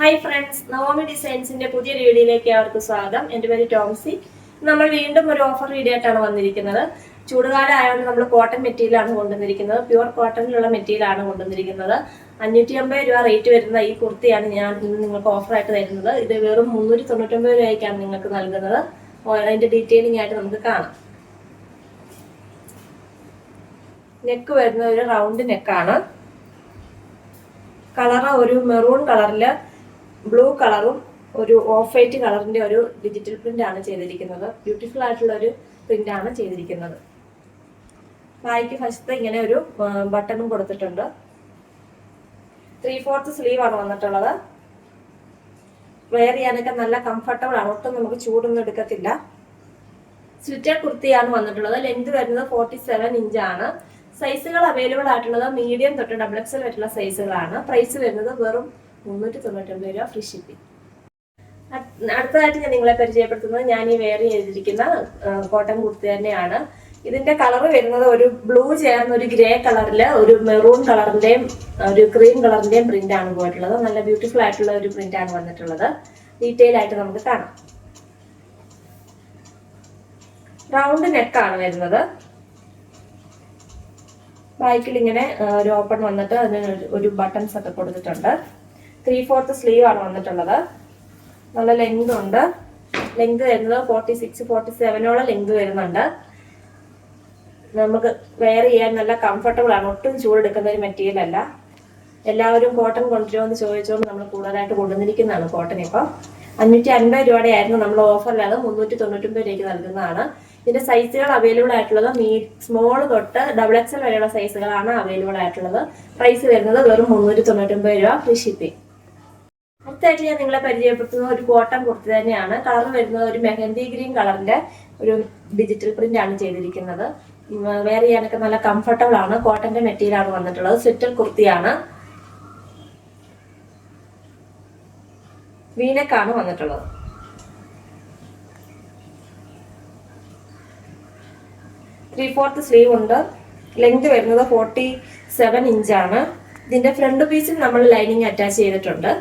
Hi friends Naomi ഡിസൈൻസിന്റെ പുതിയ വീഡിയോയിലേക്ക് അവർക്ക് സ്വാഗതം. എന്റെ പേര് ടോംസി. നമ്മൾ വീണ്ടും ഒരു ഓഫർ വീഡിയോ ആയിട്ടാണ് വന്നിരിക്കുന്നത്. ചൂടുകാലം ആയതുകൊണ്ട് നമ്മൾ കോട്ടൺ മെറ്റീരിയൽ ആണ് കൊണ്ടുവന്നിരിക്കുന്നത്. പ്യുവർ കോട്ടണിലുള്ള മെറ്റീരിയലാണ് കൊണ്ടുവന്നിരിക്കുന്നത്. അഞ്ഞൂറ്റി അമ്പത് രൂപ റേറ്റ് വരുന്ന ഈ കുർത്തിയാണ് ഞാൻ ഇന്ന് നിങ്ങൾക്ക് ഓഫർ ഓഫറായിട്ട് തരുന്നത്. ഇത് വെറും മുന്നൂറ്റി തൊണ്ണൂറ്റൊമ്പത് രൂപയ്ക്കാണ് നിങ്ങൾക്ക് നൽകുന്നത്. അതിന്റെ ഡീറ്റെയിലിംഗ് ആയിട്ട് നമുക്ക് കാണാം. നെക്ക് വരുന്ന ഒരു റൗണ്ട് നെക്കാണ് കളറ് ഒരു മെറൂൺ കളറിൽ ബ്ലൂ കളറും ഒരു ഓഫ് വൈറ്റ് കളറിന്റെ ഒരു ഡിജിറ്റൽ പ്രിന്റ് ആണ് ചെയ്തിരിക്കുന്നത്. ബ്യൂട്ടിഫുൾ ആയിട്ടുള്ള ഒരു പ്രിന്റ് ആണ് ചെയ്തിരിക്കുന്നത്. ബായ്ക്ക് ഫസ്റ്റ് ഇങ്ങനെ ഒരു ബട്ടണും കൊടുത്തിട്ടുണ്ട്. ത്രീ ഫോർത്ത് സ്ലീവ് ആണ് വന്നിട്ടുള്ളത്. വെയർ ചെയ്യാനൊക്കെ നല്ല കംഫർട്ടബിൾ ആണ്. ഒട്ടും നമുക്ക് ചൂടൊന്നും എടുക്കത്തില്ല. സ്വിറ്റർ കുർത്തിയാണ് വന്നിട്ടുള്ളത്. ലെങ്ത് വരുന്നത് ഫോർട്ടി സെവൻ ആണ്. സൈസുകൾ അവൈലബിൾ ആയിട്ടുള്ളത് മീഡിയം തൊട്ട് ഡബിൾ എക്സൽ വരെയുള്ള സൈസുകളാണ് പ്രൈസ് വരുന്നത് വെറും മുന്നൂറ്റി തൊണ്ണൂറ്റൊമ്പത് രൂപ ഫ്രീ ഷിപ്പിംഗ് അടുത്തതായിട്ട് ഞാൻ നിങ്ങളെ പരിചയപ്പെടുത്തുന്നത് ഞാൻ ഈ വെയർ ചെയ്തിരിക്കുന്ന കോട്ടൺ കുർത്തി തന്നെയാണ്. ഇതിന്റെ കളർ വരുന്നത് ഒരു ബ്ലൂ ചേർന്ന ഒരു ഗ്രേ കളറിൽ ഒരു മെറൂൺ കളറിന്റെയും ഒരു ക്രീം കളറിന്റെയും പ്രിന്റ് ആണ് പോയിട്ടുള്ളത്. നല്ല ബ്യൂട്ടിഫുൾ ആയിട്ടുള്ള ഒരു പ്രിന്റ് ആണ് വന്നിട്ടുള്ളത്. ഡീറ്റെയിൽ ആയിട്ട് നമുക്ക് കാണാം. റൗണ്ട് നെക്കാണ് വരുന്നത്. ബാക്കിൽ ഇങ്ങനെ ഒരു ഓപ്പൺ വന്നിട്ട് അതിന് ഒരു ബട്ടൺസ് ഒക്കെ കൊടുത്തിട്ടുണ്ട്. ത്രീ ഫോർത്ത് സ്ലീവ് ആണ് വന്നിട്ടുള്ളത്. നല്ല ലെങ്ത് ഉണ്ട്. ലെങ്ത് വരുന്നത് ഫോർട്ടി സിക്സ് ഫോർട്ടി സെവനോളം ലെങ്ത് വരുന്നുണ്ട്. നമുക്ക് വെയർ ചെയ്യാൻ നല്ല കംഫർട്ടബിൾ ആണ്. ഒട്ടും ചൂടെടുക്കുന്ന ഒരു മെറ്റീരിയൽ അല്ല. എല്ലാവരും കോട്ടൺ കൊണ്ടുവരുമെന്ന് ചോദിച്ചുകൊണ്ട് നമ്മൾ കൂടുതലായിട്ട് കൊണ്ടുവന്നിരിക്കുന്നതാണ് കോട്ടൺ ഇപ്പം. അഞ്ഞൂറ്റി അൻപത് രൂപയുടെ ആയിരുന്നു നമ്മൾ ഓഫറിൽ അത്. മുന്നൂറ്റി തൊണ്ണൂറ്റൊമ്പത് രൂപയ്ക്ക് നൽകുന്നതാണ്. ഇതിന്റെ സൈസുകൾ അവൈലബിൾ ആയിട്ടുള്ളത് മീ സ്മോൾ തൊട്ട് ഡബിൾ എക്സൽ വരെയുള്ള സൈസുകളാണ് അവൈലബിൾ ആയിട്ടുള്ളത്. പ്രൈസ് വരുന്നത് വെറും മുന്നൂറ്റി തൊണ്ണൂറ്റൊമ്പത് രൂപ ഫ്രീ ഷിപ്പിംഗ് അടുത്തായിട്ട് ഞാൻ നിങ്ങളെ പരിചയപ്പെടുത്തുന്ന ഒരു കോട്ടൺ കുർത്തി തന്നെയാണ്. കളർ വരുന്നത് ഒരു മെഹന്തി ഗ്രീൻ കളറിന്റെ ഒരു ഡിജിറ്റൽ പ്രിന്റ് ആണ് ചെയ്തിരിക്കുന്നത്. വെയർ ചെയ്യാനൊക്കെ നല്ല കംഫർട്ടബിൾ ആണ്. കോട്ടന്റെ മെറ്റീരിയൽ ആണ് വന്നിട്ടുള്ളത്. സ്വിറ്റൽ കുർത്തിയാണ്. വീനക്കാണ് വന്നിട്ടുള്ളത്. ത്രീ ഫോർത്ത് സ്ലീവ് ഉണ്ട്. ലെങ്ത് വരുന്നത് ഫോർട്ടി സെവൻ ഇഞ്ചാണ് ഇതിന്റെ ഫ്രണ്ട് പീസിൽ നമ്മൾ ലൈനിങ് അറ്റാച്ച് ചെയ്തിട്ടുണ്ട്.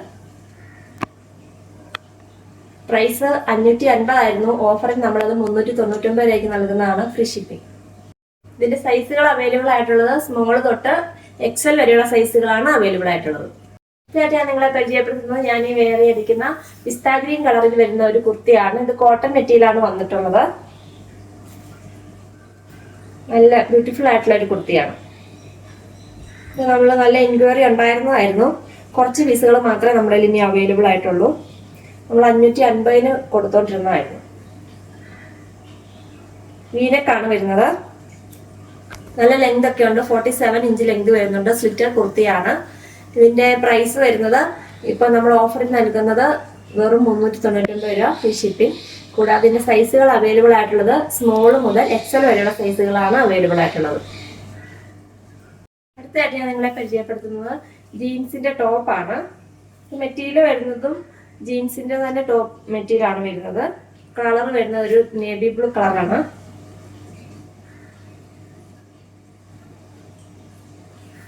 പ്രൈസ് അഞ്ഞൂറ്റി അൻപതായിരുന്നു ഓഫറിൽ നമ്മളത് മുന്നൂറ്റി തൊണ്ണൂറ്റൊമ്പത് രൂപയ്ക്ക് നൽകുന്നതാണ് ഫ്രീ ഷിപ്പിംഗ്. ഇതിന്റെ സൈസുകൾ അവൈലബിൾ ആയിട്ടുള്ളത് സ്മോൾ തൊട്ട് എക്സൽ വരെയുള്ള സൈസുകളാണ് അവൈലബിൾ ആയിട്ടുള്ളത്. ഇതായിട്ട് ഞാൻ നിങ്ങളെ പരിചയപ്പെടുത്തുന്നത്. ഞാൻ ഈ വേറെ അടിക്കുന്ന പിസ്താ ഗ്രീൻ കളറിൽ വരുന്ന ഒരു കുർത്തിയാണ്. ഇത് കോട്ടൺ മെറ്റീരിയലാണ് വന്നിട്ടുള്ളത്. നല്ല ബ്യൂട്ടിഫുൾ ആയിട്ടുള്ള ഒരു കുർത്തിയാണ്. ഇത് നമ്മൾ നല്ല എൻക്വയറി ഉണ്ടായിരുന്നതായിരുന്നു. കുറച്ച് പീസുകൾ മാത്രമേ നമ്മുടെ ഇനി അവൈലബിൾ ആയിട്ടുള്ളൂ. നമ്മൾ അഞ്ഞൂറ്റി അൻപതിന് കൊടുത്തോണ്ടിരുന്നതായിരുന്നു. വീനക്കാണ് വരുന്നത്. നല്ല ലെങ്ത് ഒക്കെ ഉണ്ട്. ഫോർട്ടി സെവൻ ഇഞ്ച് ലെങ്ത് വരുന്നുണ്ട്. സ്ലിറ്റർ കുർത്തിയാണ്. ഇതിന്റെ പ്രൈസ് വരുന്നത് ഇപ്പൊ നമ്മൾ ഓഫറിൽ നൽകുന്നത് വെറും മുന്നൂറ്റി തൊണ്ണൂറ്റൊമ്പത് രൂപ ഫ്രീ ഷിപ്പിംഗ് കൂടാതെ ഇതിന്റെ സൈസുകൾ അവൈലബിൾ ആയിട്ടുള്ളത് സ്മോൾ മുതൽ എക്സൽ വരെയുള്ള സൈസുകളാണ് അവൈലബിൾ ആയിട്ടുള്ളത്. അടുത്തതായിട്ട് ഞാൻ നിങ്ങളെ പരിചയപ്പെടുത്തുന്നത്. ജീൻസിന്റെ ടോപ്പാണ് മെറ്റീരിയൽ വരുന്നതും ജീൻസിന്റെ തന്നെ ടോപ്പ് മെറ്റീരിയൽ ആണ് വരുന്നത്. കളർ വരുന്നത് ഒരു നേവി ബ്ലൂ കളറാണ്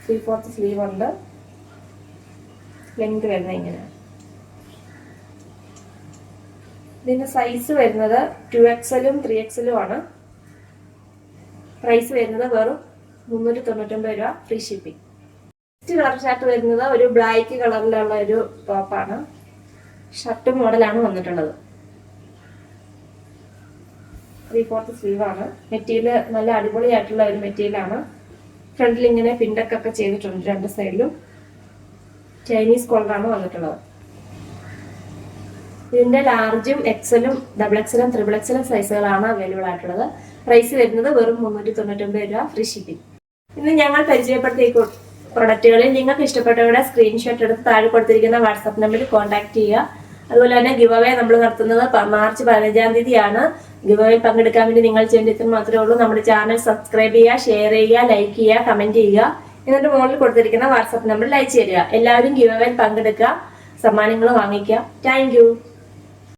ത്രീ ഫോർത്ത് സ്ലീവ് ഉണ്ട്. ലെങ്ത് വരുന്നത് ഇങ്ങനെ. ഇതിന്റെ സൈസ് വരുന്നത് ടു എക്സലും ത്രീ എക്സലും ആണ്. പ്രൈസ് വരുന്നത് വെറും മുന്നൂറ്റി തൊണ്ണൂറ്റൊമ്പത് രൂപ free shipping next colour shirt വരുന്നത് ഒരു ബ്ലാക്ക് കളറിലുള്ള ഒരു ടോപ്പാണ് ഷർട്ട് മോഡലാണ് വന്നിട്ടുള്ളത്. ത്രീ ഫോർത്ത് സ്ലീവ് ആണ് മെറ്റീരിയൽ നല്ല അടിപൊളിയായിട്ടുള്ള ഒരു മെറ്റീരിയലാണ്. ഫ്രണ്ടിൽ ഇങ്ങനെ പിണ്ടൊക്കെ ചെയ്തിട്ടുണ്ട് രണ്ട് സൈഡിലും. ചൈനീസ് കോളറാണ് വന്നിട്ടുള്ളത്. ഇതിന്റെ ലാർജും എക്സലും ഡബിൾ എക്സലും ത്രിബിൾ എക്സലും സൈസുകളാണ് അവൈലബിൾ ആയിട്ടുള്ളത്. പ്രൈസ് വരുന്നത് വെറും മുന്നൂറ്റി തൊണ്ണൂറ്റൊമ്പത് രൂപ ഫ്രീ ഷിപ്പിംഗ് ഇന്ന് ഞങ്ങൾ പരിചയപ്പെടുത്തിയ പ്രൊഡക്റ്റുകളിൽ നിങ്ങൾക്ക് ഇഷ്ടപ്പെട്ടവരുടെ സ്ക്രീൻഷോട്ട് എടുത്ത് താഴെ കൊടുത്തിരിക്കുന്ന വാട്സാപ്പ് നമ്പറിൽ കോൺടാക്ട് ചെയ്യുക. അതുപോലെ തന്നെ ഗിവ് അവേ നമ്മൾ നടത്തുന്നത് മാർച്ച് പതിനഞ്ചാം തീയതിയാണ്. ഗിവ് അവേ പങ്കെടുക്കാൻ വേണ്ടി നിങ്ങൾ ചെയ്യേണ്ട ഇത്ര മാത്രമേ ഉള്ളൂ. നമ്മുടെ ചാനൽ സബ്സ്ക്രൈബ് ചെയ്യുക ഷെയർ ചെയ്യുക ലൈക്ക് ചെയ്യുക കമന്റ് ചെയ്യുക. എന്നിട്ട് മുകളിൽ കൊടുത്തിരിക്കുന്ന വാട്സാപ്പ് നമ്പറിൽ അയച്ചു തരിക. എല്ലാവരും ഗിവ് അവേ പങ്കെടുക്കുക. സമ്മാനങ്ങൾ വാങ്ങിക്കുക. താങ്ക്